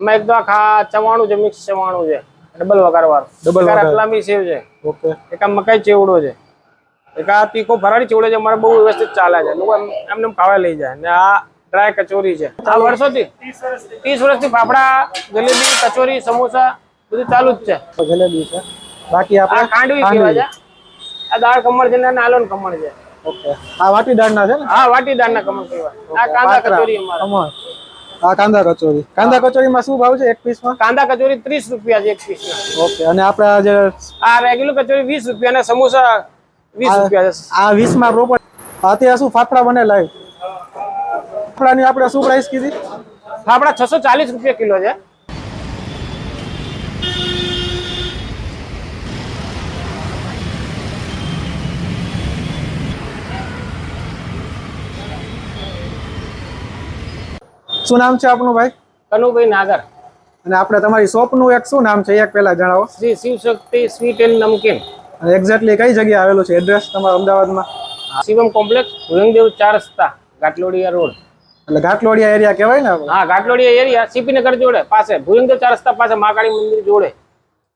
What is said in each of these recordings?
એમાં એકદમ આખા ચવાણું છે મિક્સ ચવાણું છે. ડબલ વઘાર વાર ડબલ વઘાર. રતલામી સેવ છે. ઓકે. એક આ મકાઈ ચેવડો છે. એક આ તીખો ફરાળી ચેવડો છે મારે બહુ વ્યવસ્થિત ચાલે છે. લોકો એમ એમને ખાવા લઈ જાય. ને આ ડ્રાય કચોરી છે. આ વર્ષોથી ત્રીસ વર્ષથી ફાફડા જલેબી કચોરી સમોસા બધું ચાલુ જ છે. જલેબી છે. બાકી આ આપણે ખાંડવી કેવા છે. આ દાળ ખમણ છે ને નાલોન ખમણ છે. ઓકે. આ વાટી દાળના છે ને? હા વાટીદારના ખમણ કેવા આ કાંદા કચોરી અમારા. ખમણ. આ કાંદા કચોરી. કાંદા કચોરીમાં શું ભાવ છે એક પીસમાં? કાંદા કચોરી ત્રીસ રૂપિયા છે એક પીસ ઓકે અને આપણા જે આ રેગ્યુલર કચોરી વીસ રૂપિયા અને સમોસા વીસ રૂપિયા છે. આ વીસમાં પ્રોપર અત્યારે શું ફાફડા બને લાઈવ ફાફડાની આપણે શું પ્રાઇસ કીધી? ફાફડા છસો ચાલીસ રૂપિયા કિલો છે. શું નામ છે આપનું ભાઈ? કનુભાઈ નાગર. અને આપણે તમારી શોપનું એક શું નામ છે? એક પહેલા જણાવો. Shri Shiv Shakti sweet and namkeen. અને એક્ઝેક્ટલી કઈ જગ્યાએ આવેલું છે? એડ્રેસ તમારા અમદાવાદમાં? શિવમ કોમ્પ્લેક્સ ભુયંગદેવ ચાર રસ્તા ઘાટલોડિયા રોડ. એટલે ઘાટલોડિયા એરિયા કહેવાય ને હા ઘાટલોડિયા એરિયા સીપી નગર જોડે પાસે ભુયંગદેવ ચાર રસ્તા પાસે મહાકાળી મંદિર જોડે.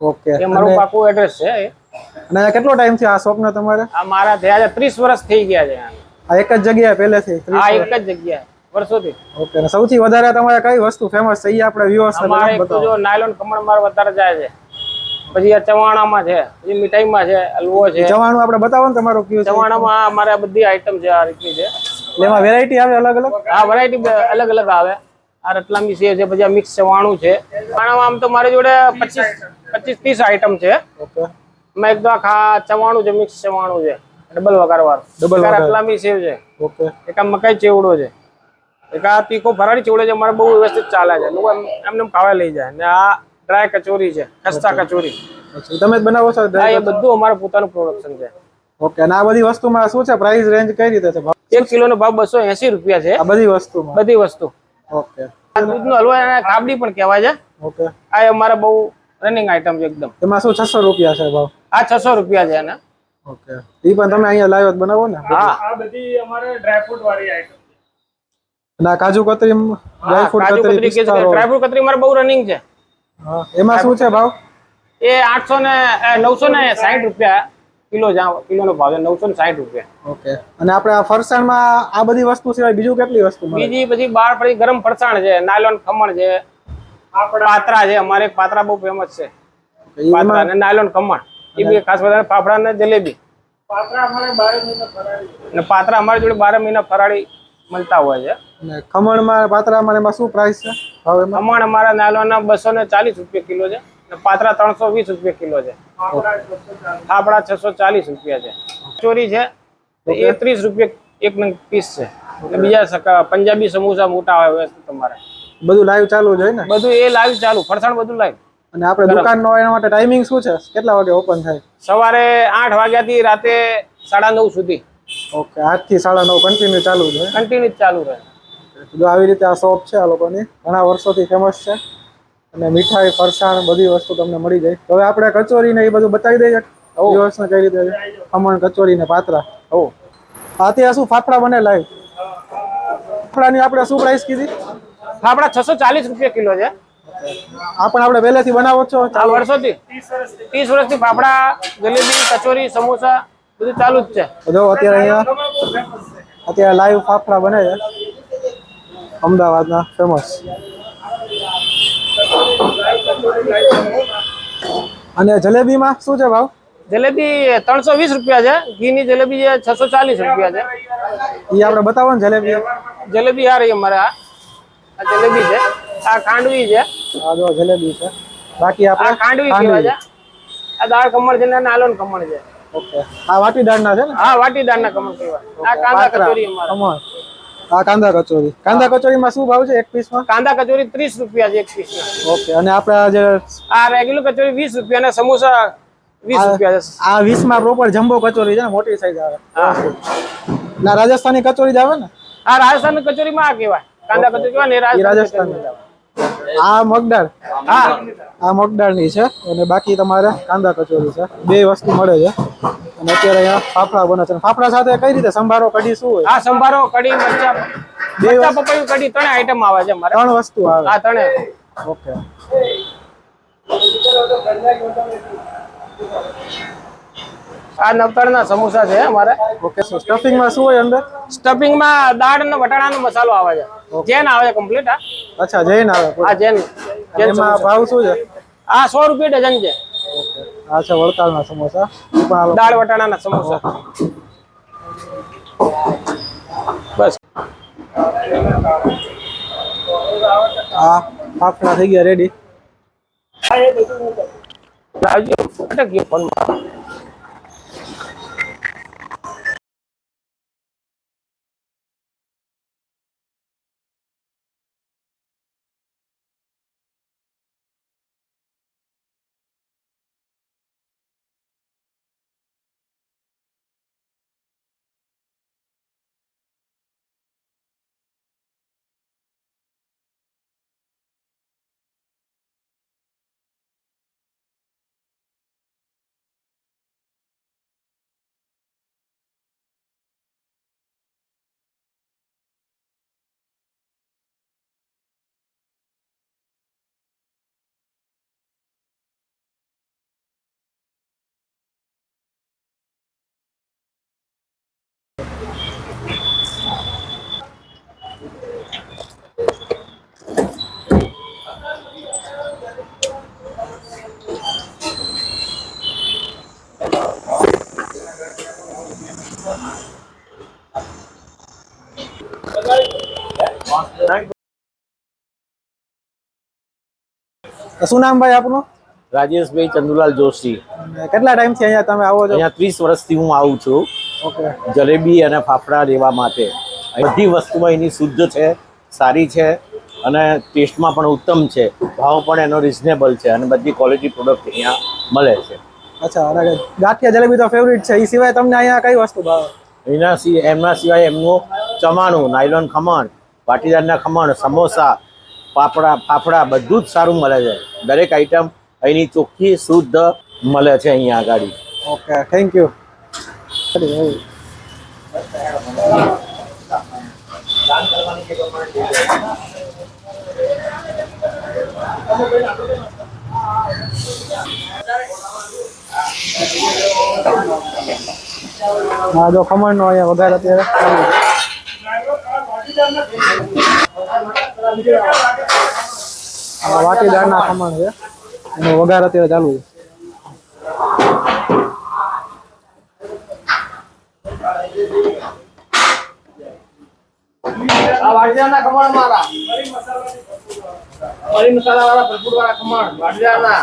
ઓકે. એ મારું પાકું એડ્રેસ છે અને કેટલો ટાઈમ છે આ શોપનો તમારે? આ મારા થયા છે ત્રીસ વર્ષ થઈ ગયા છે આ. એક જ જગ્યાએ પહેલેથી આ એક જ જગ્યાએ. વર્ષોથી. ઓકે અને સૌથી વધારે તમારે કઈ વસ્તુ ફેમસ છે? એ આપણે વ્યુઅર્સ એક તો જો નાયલોન ખમણ મારે વધારે જાય છે. પછી આ ચવાણામાં છે પછી મીઠાઈમાં છે હલવો છે. ચવાણું આપણે બતાવો ને તમારું કયું છે. ચવાણામાં અમારે આ બધી આઈટમ છે આ રીતની છે. એમાં વેરાયટી આવે અલગ અલગ? આ વેરાયટી અલગ અલગ આવે. આ રતલામી સેવ છે પછી આ મિક્સ ચવાણું છે. ચવાણામાં આમ તો મારી જોડે પચીસ પચીસ ત્રીસ આઈટમ છે. ઓકે મેં એક તો આખા ચવાણું છે મિક્સ ચવાણું છે. ડબલ વઘાર વાળું ડબલ વઘાર. રતલામી સેવ છે. ઓકે એક આ મકાઈ ચેવડો છે. એક આ તીખો ફરાળી ચેવડો છે અમારે બહુ વ્યવસ્થિત ચાલે છે. લોકો એમ એમને ખાવા લઈ જાય. ને આ ડ્રાય કચોરી છે ખસ્તા કચોરી. તમે જ બનાવો છો? હા એ બધું અમારું પોતાનું પ્રોડક્શન છે. ઓકે અને આ બધી વસ્તુમાં શું છે? પ્રાઇસ રેન્જ કઈ રીતે છે? ભાવ? એક કિલોનો ભાવ બસો એસી રૂપિયા છે. આ બધી વસ્તુમાં? બધી વસ્તુ. ઓકે. આ દૂધનો હલવો અને કાબડી પણ કહેવાય છે. ઓકે. આ અમારે બહુ રનિંગ આઈટમ છે એકદમ. એમાં શું છસો રૂપિયા છે ભાવ? આ છસો રૂપિયા છે એના. ઓકે. એ પણ તમે અહીંયા લાવ્યો બનાવો ને? હા. આ બધી અમારે ડ્રાયફ્રૂટ વાળી આઈટમ આ kaju katri dry fruit katri. Dry fruit katri મારે બહુ રનિંગ છે. હા એમાં શું છે ભાવ? એ આઠસો ને નવસો ને સાઠ રૂપિયા કિલો જા- કિલોનો ભાવ છે નવસો ને સાઠ રૂપિયા. ઓકે. અને આપણે આ ફરસાણમાં આ બધી વસ્તુ સિવાય બીજું કેટલી વસ્તુ મળે? બીજી પછી બાર પછી ગરમ ફરસાણ છે નાયલોન ખમણ છે પાત્રા છે અમારે પાત્રા બહુ ફેમસ છે. પાત્રા અને નાયલોન ખમણ. એ બી ખાસ બધા ફાફડા ને જલેબી. પાત્રા અમારે બારે મહિના ફરાળી. અને પાત્રા અમારી જોડે બાર મહિના ફરાળી. મળતા હોય છે. અને ખમણમાં પાતરામાં ને એમાં શું પ્રાઇસ છે? હવે ખમણ અમારા નાલવાના બસો ને ચાલીસ રૂપિયા કિલો છે ને પાત્રા ત્રણસો વીસ રૂપિયા કિલો છે. ફાફડા છસો ચાલીસ રૂપિયા છે. ચોરી છે એ ત્રીસ રૂપિયા એક નંગ પીસ છે. ને બીજા સકા- પંજાબી સમોસા મોટા આવે વ્યવસ્થિત તમારે. બધું લાઈવ ચાલુ જ હોય ને? બધું એ લાઈવ ચાલુ ફરસાણ બધું લાઈવ અને આપણે દુકાનનો એના માટે ટાઈમિંગ શું છે? કેટલા વાગે ઓપન થાય? સવારે આઠ વાગ્યાથી રાતે સાડા નવ સુધી. ઓકે આજથી સાડા નવ કન્ટિન્યુ ચાલુ છે કન્ટિન્યુ ચાલુ રહે. જો આવી રીતે આ શોપ છે આ લોકોની ઘણા વર્ષોથી ફેમસ છે. અને મીઠાઈ ફરસાણ બધી વસ્તુ તમને મળી જાય. હવે આપણે કચોરી ને એ બધું બતાવી દઈએ. દિવસને કઈ રીતે ખમણ કચોરી ને પાત્રા. હો. આ ત્યાં શું ફાફડા બને લાઈવ ફાફડાની આપણે શું પ્રાઇસ કીધી? ફાફડા છસો ચાલીસ રૂપિયા કિલો છે. આ પણ આપણે પહેલેથી બનાવો છો. આ વર્ષોથી. ત્રીસ વર્ષથી ફાફડા જલેબી કચોરી સમોસા બધું ચાલુ જ છે. જો અત્યારે અહીંયા અત્યારે લાઈવ ફાફડા બને છે. અમદાવાદના ફેમસ અને જલેબીમાં શું છે ભાવ? જલેબી ત્રણસો વીસ રૂપિયા છે. ઘીની જલેબી છે છસો ચાલીસ રૂપિયા છે. એ આપણે બતાવો ને જલેબી. જલેબી આ રહી અમારે આ. આ જલેબી છે. આ ખાંડવી છે. આ જો જલેબી છે. બાકી આ આપણે ખાંડવી કહેવાય છે. આ દાળ કમળ છે ને આલોન કમળ છે. ઓકે. આ વાટી દાળના છે ને? હા વાટીદારના ખમણ કહેવાય આ કાંદા કચોરી અમારે. ખમણ આ કાંદા કચોરી. કાંદા કચોરીમાં શું ભાવ છે એક પીસમાં? કાંદા કચોરી ત્રીસ રૂપિયા છે એક પીસના ઓકે અને આપણે આ જે આ રેગ્યુલર કચોરી વીસ રૂપિયા અને સમોસા વીસ રૂપિયા છે. આ વીસમાં પ્રોપર જમ્બો કચોરી છે ને મોટી સાઈઝ આવે. ના રાજસ્થાની કચોરી જ આવે ને? આ રાજસ્થાન કચોરીમાં આ કહેવાય. કાંદા કચોરી કહેવાય ને રાજસ્થાની આ મગદાળ હા આ મગદાળની છે અને બાકી તમારે કાંદા કચોરી છે. બે વસ્તુ મળે છે. અને અત્યારે અહીંયા ફાફડા બને છે. ફાફડા સાથે કઈ રીતે સંભારો કઢી શું હોય? હા સંભારો કઢી મરચા. મરચા પપૈયું કઢી ત્રણ આઈટમ આવે છે મારે ત્રણ વસ્તુ આવે. આ ત્રણે. ઓકે. આ નવતાડના સમોસા છે અમારે. ઓકે સો સ્ટફિંગમાં શું હોય અંદર? સ્ટફિંગમાં દાળ અને વટાણાનો મસાલો આવે છે. જેન આવે છે કમ્પ્લીટ આ અચ્છા જૈન આવે હા જૈન. એમાં ભાવ શું છે? આ સો રૂપિયા ડઝન છે. આ છે વડતાલના સમોસા. એ આ દાળ વટાણાના સમોસા. બસ. આ ફાફડા થઈ ગયા રેડી લાવજો અટક ગયો ફોન શું નામ ભાઈ આપનું? રાજેશભાઈ ચંદુલાલ જોશી. કેટલા કેટલા ટાઈમથી અહીંયા તમે આવો છો? અહીંયા ત્રીસ વર્ષથી હું આવું છું. ઓકે. જલેબી અને ફાફડા લેવા માટે. બધી વસ્તુમાં એની શુદ્ધ છે સારી છે અને ટેસ્ટમાં પણ ઉત્તમ છે. ભાવ પણ એનો રિઝનેબલ છે અને બધી ક્વોલિટી પ્રોડક્ટ અહીંયા મળે છે. અચ્છા અને ગાંઠિયા જલેબી તો ફેવરિટ છે. એ સિવાય તમને અહીંયા કઈ વસ્તુ ભાવે? એના એમના સિવાય એમનું ચમાણું નાયલોન ખમણ પાટીદારના ખમણ સમોસા પાપડા ફાફડા બધું જ સારું મળે છે. દરેક આઈટમ અહીંની ચોખ્ખી શુદ્ધ મળે છે અહીંયા આગળ. ઓકે થેન્ક યુ હા, જો ખમણ નો અહીંયા વઘાર અત્યારે. આ વાટીદારના ખમણ છે. એનો વઘાર અત્યારે ચાલુ છે. મસાલા વાળા ભરપૂર વાળા khaman વાડિયાના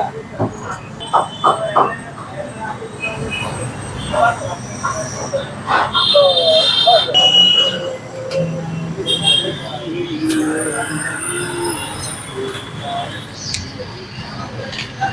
Thank you.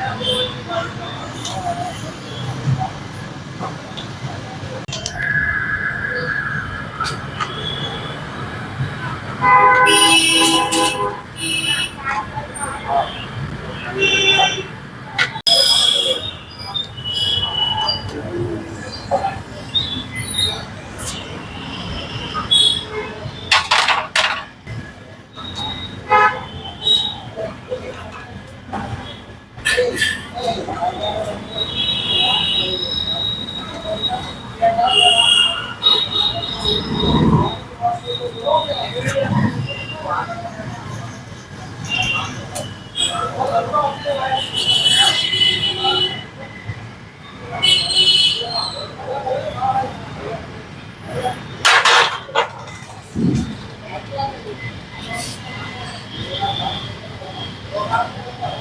Oh, oh, oh.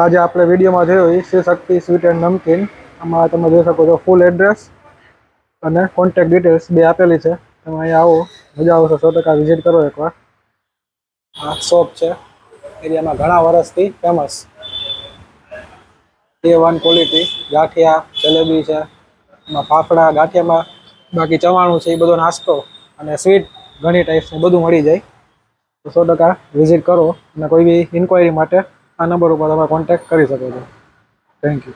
આજે આપણે વિડીયોમાં જોયું એ શ્રી શક્તિ સ્વીટ એન્ડ નમકીન. આમાં તમે જોઈ શકો છો ફૂલ એડ્રેસ અને કોન્ટેક્ટ ડિટેલ્સ બે આપેલી છે. તમે અહીંયા આવો, મજા આવશે સો ટકા વિઝિટ કરો એકવાર. આ શોપ છે. એરિયામાં ઘણા વર્ષથી famous A one quality gathiya, jalebi છે. એમાં ફાફડા, ગાંઠિયામાં બાકી ચવાણું છે, એ બધો નાસ્તો અને સ્વીટ ઘણી ટાઈપ્સનું બધું મળી જાય. તો સો ટકા વિઝિટ કરો અને કોઈ બી ઇન્ક્વાયરી માટે આ નંબર ઉપર તમે કોન્ટેક્ટ કરી શકો છો. Thank you